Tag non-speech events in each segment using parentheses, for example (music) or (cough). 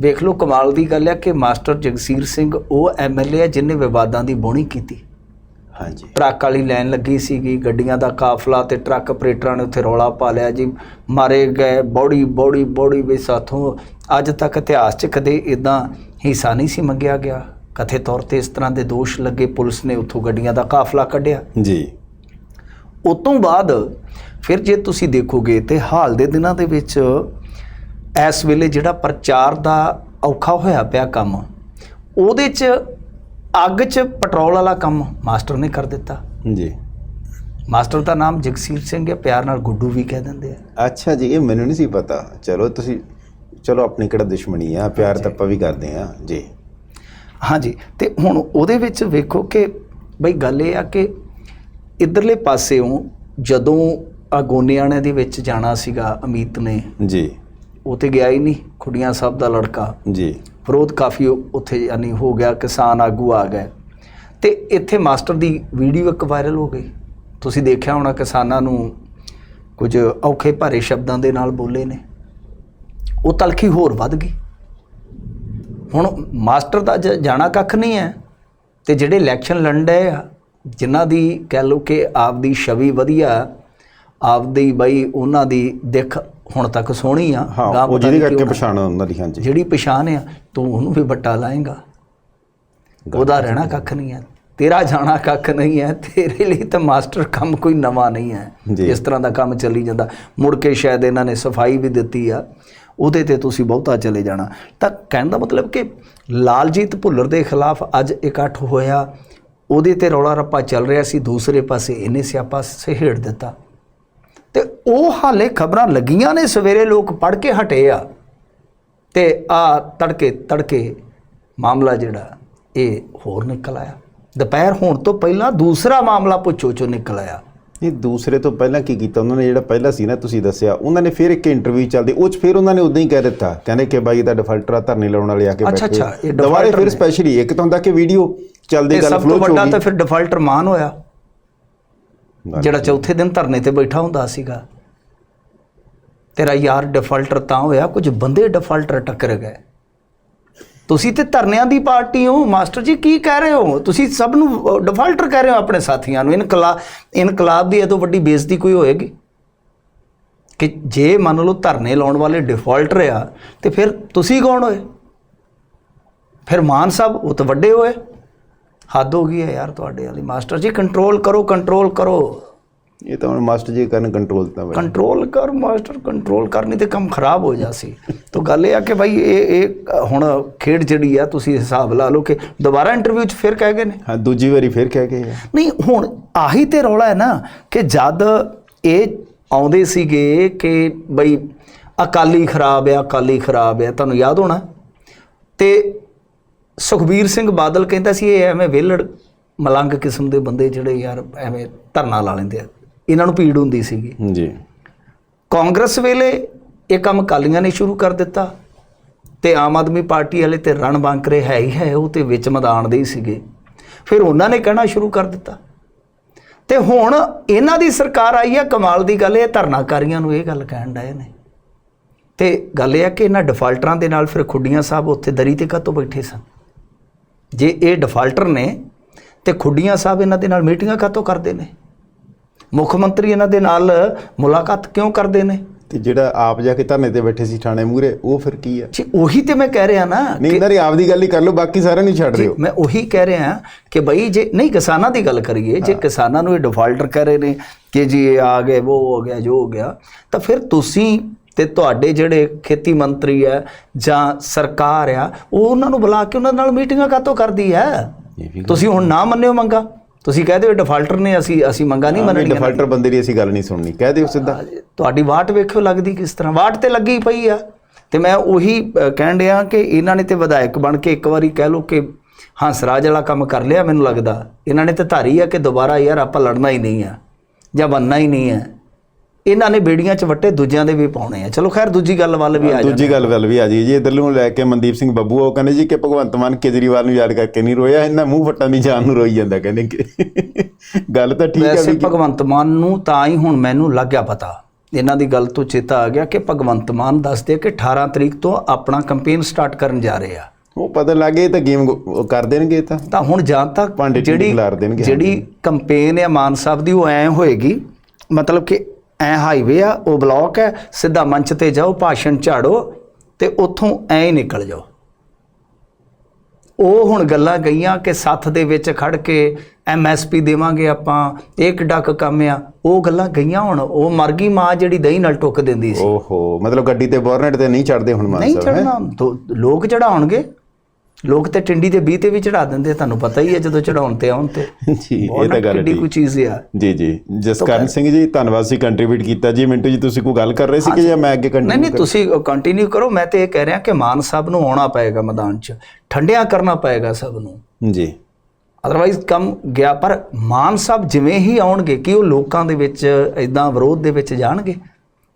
ਵੇਖ ਲਓ ਕਮਾਲ ਦੀ ਗੱਲ ਹੈ ਕਿ ਮਾਸਟਰ ਜਗਸੀਰ ਸਿੰਘ ਉਹ ਐਮਐਲਏ ਹੈ ਜਿਨੇ ਵਿਵਾਦਾਂ ਦੀ ਬੋਣੀ ਕੀਤੀ। ਹਾਂਜੀ। ਟਰੱਕ ਵਾਲੀ ਲਾਈਨ ਲੱਗੀ ਸੀਗੀ ਗੱਡੀਆਂ ਦਾ ਕਾਫਲਾ ਤੇ ਟਰੱਕ ਆਪਰੇਟਰਾਂ ਨੇ ਉੱਥੇ ਰੌਲਾ ਪਾ ਲਿਆ ਜੀ। ਮਾਰੇ ਗਏ ਬੋੜੀ ਬੋੜੀ ਬੋੜੀ ਵੀ ਸਾਥੋਂ ਅੱਜ ਤੱਕ ਇਤਿਹਾਸ 'ਚ ਕਦੇ ਇਦਾਂ ਹਿੱਸਾ ਨਹੀਂ ਸੀ ਮੰਗਿਆ ਗਿਆ। ਕਥੇ ਤੌਰ ਤੇ ਇਸ ਤਰ੍ਹਾਂ ਦੇ ਦੋਸ਼ ਲੱਗੇ ਪੁਲਿਸ ਨੇ ਉੱਥੋਂ ਗੱਡੀਆਂ ਦਾ ਕਾਫਲਾ ਕੱਢਿਆ। ਜੀ। ਉਸ ਤੋਂ ਬਾਅਦ ਫਿਰ ਜੇ ਤੁਸੀਂ ਦੇਖੋਗੇ ਤੇ ਹਾਲ ਦੇ ਦਿਨਾਂ ਦੇ ਵਿੱਚ ਇਸ ਵੇਲੇ ਜਿਹੜਾ ਪ੍ਰਚਾਰ ਦਾ ਔਖਾ ਹੋਇਆ ਪਿਆ ਕੰਮ ਉਹਦੇ 'ਚ ਅੱਗ 'ਚ ਪੈਟਰੋਲ ਵਾਲਾ ਕੰਮ ਮਾਸਟਰ ਨੇ ਕਰ ਦਿੱਤਾ। ਜੀ। ਮਾਸਟਰ ਦਾ ਨਾਮ ਜਗਸੀਰ ਸਿੰਘ ਹੈ ਪਿਆਰ ਨਾਲ ਗੁੱਡੂ ਵੀ ਕਹਿ ਦਿੰਦੇ ਆ। ਅੱਛਾ ਜੀ ਇਹ ਮੈਨੂੰ ਨਹੀਂ ਸੀ ਪਤਾ। ਚਲੋ ਤੁਸੀਂ ਚਲੋ ਆਪਣੀ ਕਿਹੜਾ ਦੁਸ਼ਮਣੀ ਆ ਪਿਆਰ ਤਾਂ ਆਪਾਂ ਵੀ ਕਰਦੇ ਆ ਜੀ। ਹਾਂਜੀ ਤੇ ਹੁਣ ਉਹਦੇ ਵਿੱਚ ਵੇਖੋ ਕਿ ਬਈ ਗੱਲ ਇਹ ਆ ਕਿ ਇਧਰਲੇ ਪਾਸਿਓਂ ਜਦੋਂ ਆ ਗੋਨਿਆਣੇ ਦੇ ਵਿੱਚ ਜਾਣਾ ਸੀਗਾ ਅਮੀਤ ਨੇ ਜੀ। ਉਹ ਤੇ ਗਿਆ ਹੀ ਨਹੀਂ ਖੁੱਡੀਆਂ ਸਾਹਿਬ ਦਾ ਲੜਕਾ। ਜੀ। ਵਿਰੋਧ ਕਾਫੀ ਉੱਥੇ ਯਾਨੀ ਹੋ ਗਿਆ ਕਿਸਾਨ ਆਗੂ ਆ ਗਏ। ਤੇ ਇੱਥੇ ਮਾਸਟਰ ਦੀ ਵੀਡੀਓ ਇੱਕ ਵਾਇਰਲ ਹੋ ਗਈ। ਤੁਸੀਂ ਦੇਖਿਆ ਹੋਣਾ ਕਿਸਾਨਾਂ ਨੂੰ ਕੁਝ ਔਖੇ ਭਾਰੇ ਸ਼ਬਦਾਂ ਦੇ ਨਾਲ ਬੋਲੇ ਨੇ। ਉਹ ਤਲਖੀ ਹੋਰ ਵੱਧ ਗਈ। ਹੁਣ ਮਾਸਟਰ ਦਾ ਜਾਣਾ ਕੱਖ ਨਹੀਂ ਹੈ। ਤੇ ਜਿਹੜੇ ਇਲੈਕਸ਼ਨ ਲੜਦੇ ਆ ਜਿਨ੍ਹਾਂ ਦੀ ਕਹਿ ਲਓ ਕਿ ਆਪਦੀ ਛਵੀ ਵਧੀਆ ਆਪਦੀ ਬਈ ਉਹਨਾਂ ਦੀ ਦਿੱਖ ਹੁਣ ਤੱਕ ਸੋਹਣੀ ਆ ਹਾਂ ਗਾਂਹ ਉਹ ਪਤਾ ਜਿਹਦੀ ਨਹੀਂ ਕਰਕੇ ਕਿਉਂ ਨਾ। ਪਛਾਣ ਉਹਨਾਂ ਦੀ ਹਾਂਜੀ। ਜਿਹੜੀ ਪਛਾਣ ਆ ਤੂੰ ਉਹਨੂੰ ਵੀ ਵੱਟਾ ਲਾਏਗਾ। ਉਹਦਾ ਰਹਿਣਾ ਕੱਖ ਨਹੀਂ ਹੈ ਤੇਰਾ ਜਾਣਾ ਕੱਖ ਨਹੀਂ ਹੈ ਤੇਰੇ ਲਈ ਤਾਂ ਮਾਸਟਰ ਕੰਮ ਕੋਈ ਨਵਾਂ ਨਹੀਂ ਹੈ ਜੀ। ਇਸ ਤਰ੍ਹਾਂ ਦਾ ਕੰਮ ਚੱਲੀ ਜਾਂਦਾ। ਮੁੜ ਕੇ ਸ਼ਾਇਦ ਇਹਨਾਂ ਨੇ ਸਫ਼ਾਈ ਵੀ ਦਿੱਤੀ ਆ। ਉਹਦੇ ਤੇ ਤੁਸੀਂ ਬਹੁਤਾ ਚਲੇ ਜਾਣਾ। ਤਾਂ ਕਹਿਣ ਦਾ ਮਤਲਬ ਕਿ ਲਾਲਜੀਤ ਭੁੱਲਰ ਦੇ ਖਿਲਾਫ ਅੱਜ ਇਕੱਠ ਹੋਇਆ ਉਹਦੇ ਤੇ ਰੌਲਾ ਰੱਪਾ ਚੱਲ ਰਿਹਾ ਸੀ। ਦੂਸਰੇ ਪਾਸੇ ਇਹਨੇ ਸਿਆਪਾ ਸਹੇੜ ਦਿੱਤਾ। ਉਹ ਹਾਲੇ ਖਬਰਾਂ ਲੱਗੀਆਂ ਨੇ ਸਵੇਰੇ ਲੋਕ ਪੜ੍ਹ ਕੇ ਹਟੇ ਆ। ਤੇ ਆ ਤੜਕੇ ਤੜਕੇ ਮਾਮਲਾ ਜਿਹੜਾ ਇਹ ਹੋਰ ਨਿਕਲ ਆਇਆ। ਦੁਪਹਿਰ ਹੋਣ ਤੋਂ ਪਹਿਲਾਂ ਦੂਸਰਾ ਮਾਮਲਾ ਪੁੱਛੋ ਚੋਂ ਨਿਕਲ ਆਇਆ। ਇਹ ਦੂਸਰੇ ਤੋਂ ਪਹਿਲਾਂ ਕੀ ਕੀਤਾ? ਉਹਨਾਂ ਨੇ ਜਿਹੜਾ ਪਹਿਲਾਂ ਸੀ ਨਾ ਤੁਸੀਂ ਦੱਸਿਆ ਉਹਨਾਂ ਨੇ ਫਿਰ ਇੱਕ ਇੰਟਰਵਿਊ ਚੱਲਦੀ ਉਹ ਚ ਫਿਰ ਉਹਨਾਂ ਨੇ ਉਦਾਂ ਹੀ ਕਹਿ ਦਿੱਤਾ। ਕਹਿੰਦੇ ਕਿ ਬਾਈ ਦਾ ਡਿਫਾਲਟਰ ਆ ਧਰਨੇ ਲਾਉਣ ਵਾਲੇ ਆ ਕੇ ਅੱਛਾ, ਅੱਛਾ, ਇਹ ਦੁਬਾਰੇ ਫਿਰ। ਸਪੈਸ਼ਲੀ ਇੱਕ ਤਾਂ ਹੁੰਦਾ ਕਿ ਵੀਡੀਓ ਚੱਲਦੀ ਤੇ ਗੱਲ ਸਭ ਫਲੋ ਤੋਂ ਚ ਹੋ ਵੱਡਾ ਗਈ। ਤਾਂ ਫਿਰ ਡਿਫਾਲਟਰ ਮਾਨ ਹੋਇਆ। ਜਿਹੜਾ ਚੌਥੇ ਦਿਨ ਧਰਨੇ ਤੇ ਬੈਠਾ ਹੁੰਦਾ ਸੀਗਾ। ਤੇਰਾ ਯਾਰ ਡਿਫਾਲਟਰ ਤਾਂ ਹੋਇਆ, ਕੁਝ ਬੰਦੇ ਡਿਫਾਲਟਰ ਟੱਕਰ ਗਏ। ਤੁਸੀਂ ਤੇ ਧਰਨਿਆਂ ਦੀ ਪਾਰਟੀ ਹੋ, ਮਾਸਟਰ ਜੀ ਕੀ ਕਹਿ ਰਹੇ ਹੋ? ਤੁਸੀਂ ਸਭ ਨੂੰ ਡਿਫਾਲਟਰ ਕਹਿ ਰਹੇ ਹੋ ਆਪਣੇ ਸਾਥੀਆਂ ਨੂੰ। ਇਨਕਲਾ, ਇਨਕਲਾਬ ਦੀ ਇਹ ਤੋਂ ਵੱਡੀ ਬੇਇੱਜ਼ਤੀ ਕੋਈ ਹੋਏਗੀ? ਕਿ ਜੇ ਮੰਨ ਲਓ ਧਰਨੇ ਲਾਉਣ ਵਾਲੇ ਡਿਫਾਲਟਰ ਆ, ਤੇ ਫਿਰ ਤੁਸੀਂ ਕੌਣ ਹੋਏ? ਫਿਰ ਮਾਨ ਸਾਹਿਬ, ਉਹ ਤਾਂ ਵੱਡੇ ਹੋਏ। ਹੱਦ ਹੋ ਗਈ ਹੈ ਯਾਰ ਤੁਹਾਡੇ ਵਾਲੀ। ਮਾਸਟਰ ਜੀ ਕੰਟਰੋਲ ਕਰੋ ਕੰਟਰੋਲ ਕਰੋ। ਇਹ ਤਾਂ ਹੁਣ ਮਾਸਟਰ ਜੀ ਕਰਨ ਕੰਟਰੋਲ ਤਾਂ ਬਈ ਕੰਟਰੋਲ ਕਰ ਮਾਸਟਰ ਕੰਟਰੋਲ ਕਰਨੀ ਤੇ ਕੰਮ ਖਰਾਬ ਹੋ ਜਾਸੀ ਤਾਂ ਗੱਲ ਇਹ ਆ ਕਿ ਭਾਈ ਇਹ ਇਹ ਹੁਣ ਖੇਡ ਜਿਹੜੀ ਆ ਤੁਸੀਂ ਹਿਸਾਬ ਲਾ ਲਓ ਕਿ ਦੁਬਾਰਾ ਇੰਟਰਵਿਊ 'ਚ ਫਿਰ ਕਹਿ ਗਏ ਨੇ? ਹਾਂ ਦੂਜੀ ਵਾਰੀ ਫਿਰ ਕਹਿ ਗਏ। ਨਹੀਂ ਹੁਣ ਆਹੀ ਤੇ ਰੌਲਾ ਹੈ ਨਾ ਕਿ ਜਦ ਇਹ ਆਉਂਦੇ ਸੀਗੇ ਕਿ ਬਈ ਅਕਾਲੀ ਖਰਾਬ ਆ ਅਕਾਲੀ ਖਰਾਬ ਆ ਤੁਹਾਨੂੰ ਯਾਦ ਹੋਣਾ? ਤੇ ਸੁਖਬੀਰ ਸਿੰਘ ਬਾਦਲ ਕਹਿੰਦਾ ਸੀ ਇਹ ਐਵੇਂ ਵਿਹਲੜ ਮਲੰਗ ਕਿਸਮ ਦੇ ਬੰਦੇ ਜਿਹੜੇ ਯਾਰ ਐਵੇਂ ਧਰਨਾ ਲਾ ਲੈਂਦੇ ਆ। ਇਹਨਾਂ ਨੂੰ ਪੀੜ ਹੁੰਦੀ ਸੀਗੀ। ਜੀ। ਕਾਂਗਰਸ ਵੇਲੇ ਇਹ ਕੰਮ ਕਾਲੀਆਂ ਨੇ ਸ਼ੁਰੂ ਕਰ ਦਿੱਤਾ ਤੇ ਆਮ ਆਦਮੀ ਪਾਰਟੀ ਵਾਲੇ ਤੇ ਰਣ ਬਾਂਕਰੇ ਹੈ ਹੀ ਹੈ ਉਹ ਤੇ ਵਿੱਚ ਮੈਦਾਨ ਦੇ ਹੀ ਸੀਗੇ। ਫਿਰ ਉਹਨਾਂ ਨੇ ਕਹਿਣਾ ਸ਼ੁਰੂ ਕਰ ਦਿੱਤਾ। ਤੇ ਹੁਣ ਇਹਨਾਂ ਦੀ ਸਰਕਾਰ ਆਈ ਹੈ ਕਮਾਲ ਦੀ ਗੱਲ ਇਹ ਧਰਨਾਕਾਰੀਆਂ ਨੂੰ ਇਹ ਗੱਲ ਕਹਿਣ ਡਏ ਨੇ। ਤੇ ਗੱਲ ਇਹ ਹੈ ਕਿ ਇਹਨਾਂ ਡਿਫਾਲਟਰਾਂ ਦੇ ਨਾਲ ਫਿਰ ਖੁੱਡੀਆਂ ਸਾਹਿਬ ਉੱਥੇ ਦਰੀ ਤੇ ਕਾਤੋਂ ਬੈਠੇ ਸਨ? ਜੇ ਇਹ ਡਿਫਾਲਟਰ ਨੇ ਤੇ ਖੁੱਡੀਆਂ ਸਾਹਿਬ ਇਹਨਾਂ ਦੇ ਨਾਲ ਮੀਟਿੰਗਾਂ ਕਾਤੋਂ ਕਰਦੇ ਨੇ? ਮੁੱਖ ਮੰਤਰੀ ਇਹਨਾਂ ਦੇ ਨਾਲ ਮੁਲਾਕਾਤ ਕਿਉਂ ਕਰਦੇ ਨੇ? ਤੇ ਜਿਹੜਾ ਆਪ ਜਾ ਕੇ ਧਰਨੇ ਤੇ ਬੈਠੇ ਸੀ ਥਾਣੇ ਮੂਰੇ ਉਹ ਫਿਰ ਕੀ ਆ? ਜੀ ਉਹੀ ਤੇ ਮੈਂ ਕਹਿ ਰਿਹਾ ਨਾ ਨਹੀਂ ਇਹਨਾਂ ਦੀ ਆਪਦੀ ਗੱਲ ਹੀ ਕਰ ਲਓ ਬਾਕੀ ਸਾਰਿਆਂ ਨੂੰ ਛੱਡ ਦਿਓ। ਮੈਂ ਉਹੀ ਕਹਿ ਰਿਹਾ ਕਿ ਬਈ ਜੇ ਨਹੀਂ ਕਿਸਾਨਾਂ ਦੀ ਗੱਲ ਕਰੀਏ ਜੇ ਕਿਸਾਨਾਂ ਨੂੰ ਇਹ ਡਿਫਾਲਟਰ ਕਹਿ ਰਹੇ ਨੇ ਕਿ ਜੀ ਇਹ ਆ ਗਏ ਉਹ ਹੋ ਗਿਆ ਜੋ ਹੋ ਗਿਆ ਤਾਂ ਫਿਰ ਤੁਸੀਂ ਤੇ ਤੁਹਾਡੇ ਜਿਹੜੇ ਖੇਤੀ ਮੰਤਰੀ ਆ ਜਾਂ ਸਰਕਾਰ ਆ ਉਹ ਉਹਨਾਂ ਨੂੰ ਬੁਲਾ ਕੇ ਉਹਨਾਂ ਨਾਲ ਮੀਟਿੰਗਾਂ ਕਾਤੋਂ ਕਰਦੀ ਹੈ? ਤੁਸੀਂ ਹੁਣ ਨਾ ਮੰਨਿਓ ਮੰਗਾ। ਤੁਸੀਂ ਕਹਿ ਦਿਓ ਡਿਫਾਲਟਰ ਨੇ ਅਸੀਂ ਅਸੀਂ ਮੰਗਾ ਨਹੀਂ ਮੰਨਣੀ ਡਿਫਾਲਟਰ ਬੰਦੇ ਦੀ ਅਸੀਂ ਗੱਲ ਨਹੀਂ ਸੁਣਨੀ। ਕਹਿ ਦਿਓ ਸਿੱਧਾ। ਤੁਹਾਡੀ ਵਾਟ ਵੇਖਿਓ ਲੱਗਦੀ ਕਿਸ ਤਰ੍ਹਾਂ। ਵਾਟ ਤੇ ਲੱਗੀ ਪਈ ਆ। ਤੇ ਮੈਂ ਉਹੀ ਕਹਿਣ ਡਿਆ ਕਿ ਇਹਨਾਂ ਨੇ ਤੇ ਵਿਧਾਇਕ ਬਣ ਕੇ ਇੱਕ ਵਾਰੀ ਕਹਿ ਲਓ ਕਿ ਹੰਸਰਾਜ ਵਾਲਾ ਕੰਮ ਕਰ ਲਿਆ ਮੈਨੂੰ ਲੱਗਦਾ। ਇਹਨਾਂ ਨੇ ਤੇ ਧਾਰੀ ਆ ਕਿ ਦੁਬਾਰਾ ਯਾਰ ਆਪਾਂ ਲੜਨਾ ਹੀ ਨਹੀਂ ਆ ਜਾਂ ਬੰਨਣਾ ਹੀ ਨਹੀਂ ਹੈ ਇਹਨਾਂ ਨੇ ਬੇੜੀਆਂ 'ਚ ਵੱਟੇ ਦੂਜਿਆਂ ਦੇ ਵੀ ਪਾਉਣੇ ਆ। ਚਲੋ ਖੈਰ ਦੂਜੀ ਗੱਲ ਵੱਲ ਵੀ ਆ ਜਾ ਦੂਜੀ ਗੱਲ ਵੱਲ ਵੀ ਆ ਜੀ ਜੀ ਇਧਰ ਨੂੰ ਲੈ ਕੇ ਮਨਦੀਪ ਸਿੰਘ ਬੱਬੂ ਉਹ ਕਹਿੰਦੇ ਜੀ ਕਿ ਭਗਵੰਤ ਮਾਨ ਕੇਜਰੀਵਾਲ ਨੂੰ ਯਾਦ ਕਰਕੇ ਨਹੀਂ ਰੋਇਆ ਇਹਨਾਂ ਮੂੰਹ ਫੱਟਾਂ ਦੀ ਜਾਨ ਨੂੰ ਰੋਈ ਜਾਂਦਾ ਕਹਿੰਦੇ ਕਿ। ਗੱਲ ਤਾਂ ਠੀਕ ਹੈ ਵੈਸੇ ਭਗਵੰਤ ਮਾਨ ਨੂੰ ਤਾਂ ਹੀ ਹੁਣ ਮੈਨੂੰ ਲੱਗ ਗਿਆ ਪਤਾ। ਇਹਨਾਂ ਦੀ ਗੱਲ ਤੋਂ ਚੇਤਾ ਆ ਗਿਆ ਕਿ ਭਗਵੰਤ ਮਾਨ ਦੱਸਦੇ ਕਿ 18 ਤਰੀਕ ਤੋਂ ਆਪਣਾ ਕੈਂਪੇਨ ਸਟਾਰਟ ਕਰਨ ਜਾ ਰਹੇ ਆ। ਉਹ ਪਤਾ ਲੱਗੇ ਤਾਂ ਗੇਮ ਕਰ ਦੇਣਗੇ ਤਾਂ। ਤਾਂ ਹੁਣ ਜਾਂ ਤੱਕ ਜਿਹੜੀ ਜਿਹੜੀ ਕੰਪੇਨ ਹੈ ਮਾਨ ਸਾਹਿਬ ਦੀ ਉਹ ਐ ਹੋਏਗੀ। ਮਤਲਬ ਕਿ ਐ ਹਾਈਵੇ ਆ ਉਹ ਬਲੌਕ ਹੈ ਸਿੱਧਾ ਮੰਚ ਤੇ ਜਾਓ ਭਾਸ਼ਣ ਝਾੜੋ ਤੇ ਉੱਥੋਂ ਐ ਹੀ ਨਿਕਲ ਜਾਓ। ਉਹ ਹੁਣ ਗੱਲਾਂ ਗਈਆਂ ਕਿ ਸੱਥ ਦੇ ਵਿੱਚ ਖੜ ਕੇ ਐਮਐਸਪੀ ਦੇਵਾਂਗੇ ਆਪਾਂ ਇਹ ਕਿੱਡਾ ਕੁ ਕੰਮ ਆ। ਉਹ ਗੱਲਾਂ ਗਈਆਂ ਹੁਣ ਉਹ ਮਰ ਗਈ ਮਾਂ ਜਿਹੜੀ ਦਹੀਂ ਨਾਲ ਟੁੱਕ ਦਿੰਦੀ ਸੀ। ਓਹੋ ਮਤਲਬ ਗੱਡੀ ਤੇ ਬੋਰਨਟ ਤੇ ਨਹੀਂ ਚੜਦੇ ਹੁਣ ਮਾਨ ਨਹੀਂ ਸਾਹਿਬ ਹੈਂ? ਚੜਨਾ ਲੋਕ ਚੜਾਉਣਗੇ ਲੋਕ ਤੇ ਟਿੰਡੀ ਦੇ ਬੀ ਤੇ ਵੀ ਚੜਾ ਦਿੰਦੇ ਤੁਹਾਨੂੰ ਪਤਾ ਹੀ ਹੈ ਜਦੋਂ ਚੜਾਉਣ ਤੇ ਆਉਣ ਤੇ। (laughs) ਜੀ ਇਹ ਤਾਂ ਗੱਲ ਕਿੱਡੀ ਕੋਈ ਠੀਕ ਚੀਜ਼ ਆ। ਜੀ ਜੀ। ਜਸਕਰਨ ਸਿੰਘ ਜੀ ਧੰਨਵਾਦ ਸੀ ਕੰਟਰੀਬਿਊਟ ਕੀਤਾ। ਜੀ ਮਿੰਟੂ ਜੀ ਤੁਸੀਂ ਕੋਈ ਗੱਲ ਕਰ ਰਹੇ ਸੀ ਕਿ ਜਾਂ ਮੈਂ ਅੱਗੇ ਨਹੀਂ ਨਹੀਂ ਕੰਟੀਨਿਊ ਤੁਸੀਂ ਕੰਟੀਨਿਊ ਕਰੋ। ਮੈਂ ਤੇ ਇਹ ਕਹਿ ਰਿਹਾ ਕਿ ਮਾਨ ਸਾਹਿਬ ਨੂੰ ਆਉਣਾ ਪਏਗਾ ਮੈਦਾਨ 'ਚ। ਠੰਡਿਆ ਕਰਨਾ ਪਏਗਾ ਸਭ ਨੂੰ। ਜੀ। ਅਦਰਵਾਈਜ਼ ਕੰਮ ਗਿਆ। ਪਰ ਮਾਨ ਸਾਹਿਬ ਜਿਵੇਂ ਹੀ ਆਉਣਗੇ ਕਿ ਉਹ ਲੋਕਾਂ ਦੇ ਵਿੱਚ ਇਦਾਂ ਵਿਰੋਧ ਦੇ ਵਿੱਚ ਜਾਣਗੇ?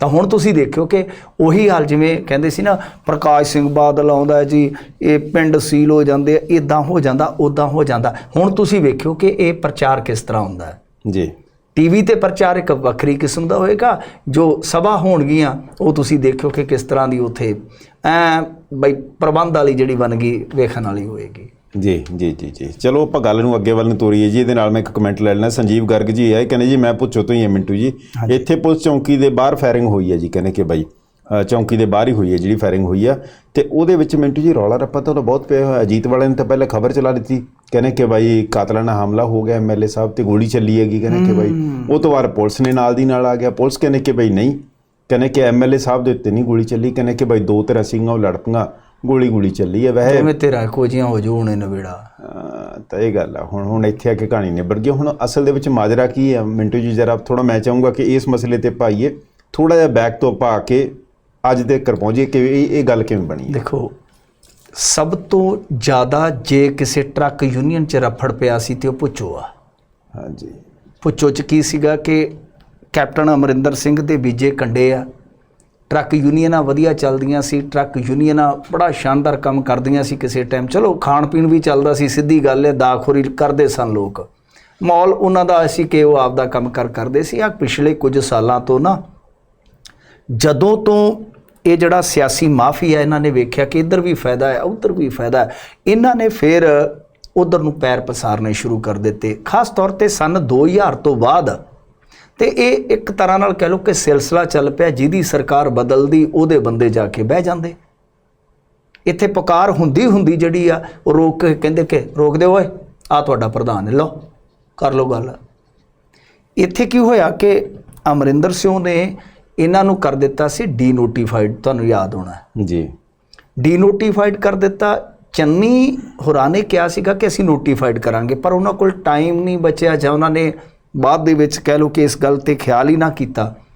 ਤਾਂ ਹੁਣ ਤੁਸੀਂ ਦੇਖਿਓ ਕਿ ਉਹੀ ਹਾਲ ਜਿਵੇਂ ਕਹਿੰਦੇ ਸੀ ਨਾ ਪ੍ਰਕਾਸ਼ ਸਿੰਘ ਬਾਦਲ ਆਉਂਦਾ ਹੈ ਜੀ ਇਹ ਪਿੰਡ ਸੀਲ ਹੋ ਜਾਂਦੇ ਇਦਾਂ ਹੋ ਜਾਂਦਾ ਉਦਾਂ ਹੋ ਜਾਂਦਾ। ਹੁਣ ਤੁਸੀਂ ਵੇਖਿਓ ਕਿ ਇਹ ਪ੍ਰਚਾਰ ਕਿਸ ਤਰ੍ਹਾਂ ਹੁੰਦਾ ਹੈ? ਜੀ। ਟੀਵੀ ਤੇ ਪ੍ਰਚਾਰ ਇੱਕ ਵੱਖਰੀ ਕਿਸਮ ਦਾ ਹੋਏਗਾ ਜੋ ਸਭਾ ਹੋਣਗੀਆਂ ਉਹ ਤੁਸੀਂ ਦੇਖਿਓ ਕਿ ਕਿਸ ਤਰ੍ਹਾਂ ਦੀ ਉੱਥੇ ਐ ਬਈ ਪ੍ਰਬੰਧ ਵਾਲੀ ਜਿਹੜੀ ਬਣ ਗਈ ਵੇਖਣ ਵਾਲੀ ਹੋਏਗੀ। ਜੀ ਜੀ ਜੀ ਜੀ। ਚਲੋ ਆਪਾਂ ਗੱਲ ਨੂੰ ਅੱਗੇ ਵੱਲ ਨੂੰ ਤੋਰੀਏ ਜੀ। ਇਹਦੇ ਨਾਲ ਮੈਂ ਇੱਕ ਕਮੈਂਟ ਲੈ ਲੈਣਾ ਸੰਜੀਵ ਗਰਗ ਜੀ ਆਏ ਕਹਿੰਦੇ ਜੀ ਮੈਂ ਪੁੱਛੋ ਤੋਂ ਹੀ ਹਾਂ ਮਿੰਟੂ ਜੀ। ਇੱਥੇ ਪੁਲਿਸ ਚੌਂਕੀ ਦੇ ਬਾਹਰ ਫਾਇਰਿੰਗ ਹੋਈ ਹੈ ਜੀ ਕਹਿੰਦੇ ਕਿ ਬਾਈ ਚੌਂਕੀ ਦੇ ਬਾਹਰ ਹੀ ਹੋਈ ਹੈ ਜਿਹੜੀ ਫਾਇਰਿੰਗ ਹੋਈ ਆ। ਤੇ ਉਹਦੇ ਵਿੱਚ ਮਿੰਟੂ ਜੀ ਰੌਲਾ ਰੱਪਾ ਤਾਂ ਉਹਦਾ ਬਹੁਤ ਪਿਆ ਹੋਇਆ। ਅਜੀਤ ਵਾਲਿਆਂ ਨੇ ਤਾਂ ਪਹਿਲਾਂ ਖਬਰ ਚਲਾ ਦਿੱਤੀ। ਕਹਿੰਦੇ ਕਿ ਬਾਈ ਕਾਤਲਾਨਾ ਹਮਲਾ ਹੋ ਗਿਆ ਐਮਐਲਏ ਸਾਹਿਬ ਤੇ ਗੋਲੀ ਚੱਲੀ ਹੈਗੀ ਕਹਿੰਦੇ ਕਿ ਬਾਈ। ਉਹ ਤੋਂ ਬਾਅਦ ਪੁਲਿਸ ਨੇ ਨਾਲ ਦੀ ਨਾਲ ਆ ਗਿਆ। ਪੁਲਿਸ ਕਹਿੰਦੇ ਕਿ ਬਾਈ ਨਹੀਂ। ਕਹਿੰਦੇ ਕਿ ਐਮਐਲਏ ਸਾਹਿਬ ਦੇ ਉੱਤੇ ਨਹੀਂ ਗੋਲੀ ਚੱਲੀ। ਕਹਿੰਦੇ ਕਿ ਬਾਈ ਦੋ ਤਰ੍ਹਾਂ ਸਿੰਘਾਂ ਉਹ ਲੜ ਪਈਆਂ ਗੋਲੀ ਗੋਲੀ ਚੱਲੀ ਹੈ ਵੈਸੇ। ਜਿਵੇਂ ਤੇਰਾ ਕੋਜੀਆਂ ਹੋ ਜੂ ਹੁਣੇ ਨਵੇੜਾ। ਤਾਂ ਇਹ ਗੱਲ ਆ। ਹੁਣ ਹੁਣ ਇੱਥੇ ਆ ਕੇ ਕਹਾਣੀ ਨਿਬੜ ਗਈ ਹੁਣ ਅਸਲ ਦੇ ਵਿੱਚ ਮਾਜਰਾ ਕੀ ਹੈ ਮਿੰਟੂ ਜੀ ਜਰਾ ਥੋੜਾ ਮੈਂ ਚਾਹੂੰਗਾ ਕਿ ਇਸ ਮਸਲੇ ਤੇ ਪਾਈਏ ਥੋੜਾ ਜਿਹਾ ਬੈਕ ਤੋਂ ਪਾ ਕੇ ਅੱਜ ਦੇ ਕਰ ਪਹੁੰਚੀਏ ਕਿ ਇਹ ਇਹ ਗੱਲ ਕਿਵੇਂ ਬਣੀ ਹੈ ਦੇਖੋ ਸਭ ਤੋਂ ਜ਼ਿਆਦਾ ਜੇ ਕਿਸੇ ਟਰੱਕ ਯੂਨੀਅਨ ਚ ਰਫੜ ਪਿਆ ਸੀ ਤੇ ਉਹ ਪੁੱਛੋ ਆ। ਹਾਂਜੀ। ਪੁੱਛੋ ਚ ਕੀ ਸੀਗਾ ਕਿ ਕੈਪਟਨ ਅਮਰਿੰਦਰ ਸਿੰਘ ਦੇ ਬੀਜੇ ਕੰਡੇ ਆ। ਟਰੱਕ ਯੂਨੀਅਨਾਂ ਵਧੀਆ ਚੱਲਦੀਆਂ ਸੀ, ਟਰੱਕ ਯੂਨੀਅਨਾਂ ਬੜਾ ਸ਼ਾਨਦਾਰ ਕੰਮ ਕਰਦੀਆਂ ਸੀ ਕਿਸੇ ਟਾਈਮ ਚਲੋ ਖਾਣ ਪੀਣ ਵੀ ਚੱਲਦਾ ਸੀ, ਸਿੱਧੀ ਗੱਲ ਹੈ, ਦਾਖੋਰੀ ਕਰਦੇ ਸਨ ਲੋਕ। ਮਾਲ ਉਹਨਾਂ ਦਾ ਸੀ ਕਿ ਉਹ ਆਪਦਾ ਕੰਮ ਕਰ ਕਰਦੇ ਸੀ। ਆ ਪਿਛਲੇ ਕੁਝ ਸਾਲਾਂ ਤੋਂ ਨਾ, ਜਦੋਂ ਤੋਂ ਇਹ ਜਿਹੜਾ ਸਿਆਸੀ ਮਾਫੀਆ ਇਹਨਾਂ ਨੇ ਵੇਖਿਆ ਕਿ ਇੱਧਰ ਵੀ ਫਾਇਦਾ ਹੈ, ਉੱਧਰ ਵੀ ਫਾਇਦਾ ਹੈ, ਇਹਨਾਂ ਨੇ ਫਿਰ ਉਧਰ ਨੂੰ ਪੈਰ ਪਸਾਰਨੇ ਸ਼ੁਰੂ ਕਰ ਦਿੱਤੇ। ਖਾਸ ਤੌਰ ਤੇ ਸਨ 2000 ਤੋਂ ਬਾਅਦ ਤੇ ਇਹ ਇੱਕ ਤਰ੍ਹਾਂ ਨਾਲ ਕਹਿ ਲਓ ਕਿ ਸਿਲਸਿਲਾ ਚੱਲ ਪਿਆ ਜਿਹਦੀ ਸਰਕਾਰ ਬਦਲਦੀ ਉਹਦੇ ਬੰਦੇ ਜਾ ਕੇ ਬਹਿ ਜਾਂਦੇ। ਇੱਥੇ ਪੁਕਾਰ ਹੁੰਦੀ ਹੁੰਦੀ ਜਿਹੜੀ ਆ ਉਹ ਰੋਕ ਕੇ ਕਹਿੰਦੇ ਕਿ ਰੋਕ ਦਿਓ ਓਏ ਆ ਤੁਹਾਡਾ ਪ੍ਰਧਾਨ ਲਓ ਕਰ ਲਓ ਗੱਲ। ਇੱਥੇ ਕੀ ਹੋਇਆ ਕਿ ਅਮਰਿੰਦਰ ਸਿੰਘ ਨੇ ਇਹਨਾਂ ਨੂੰ ਕਰ ਦਿੱਤਾ ਸੀ ਡੀਨੋਟੀਫਾਈਡ ਤੁਹਾਨੂੰ ਯਾਦ ਹੋਣਾ ਜੀ। ਡੀਨੋਟੀਫਾਈਡ ਕਰ ਦਿੱਤਾ। ਚੰਨੀ ਹੋਰਾਂ ਨੇ ਕਿਹਾ ਸੀਗਾ ਕਿ ਅਸੀਂ ਨੋਟੀਫਾਈਡ ਕਰਾਂਗੇ ਪਰ ਉਹਨਾਂ ਕੋਲ ਟਾਈਮ ਨਹੀਂ ਬਚਿਆ ਜਾਂ ਉਹਨਾਂ ਨੇ ਬਾਅਦ ਦੇ ਵਿੱਚ ਕਹਿ ਲਓ ਕਿ ਇਸ ਗੱਲ ਤੇ ਖਿਆਲ ਹੀ ਨਾ ਕੀਤਾ।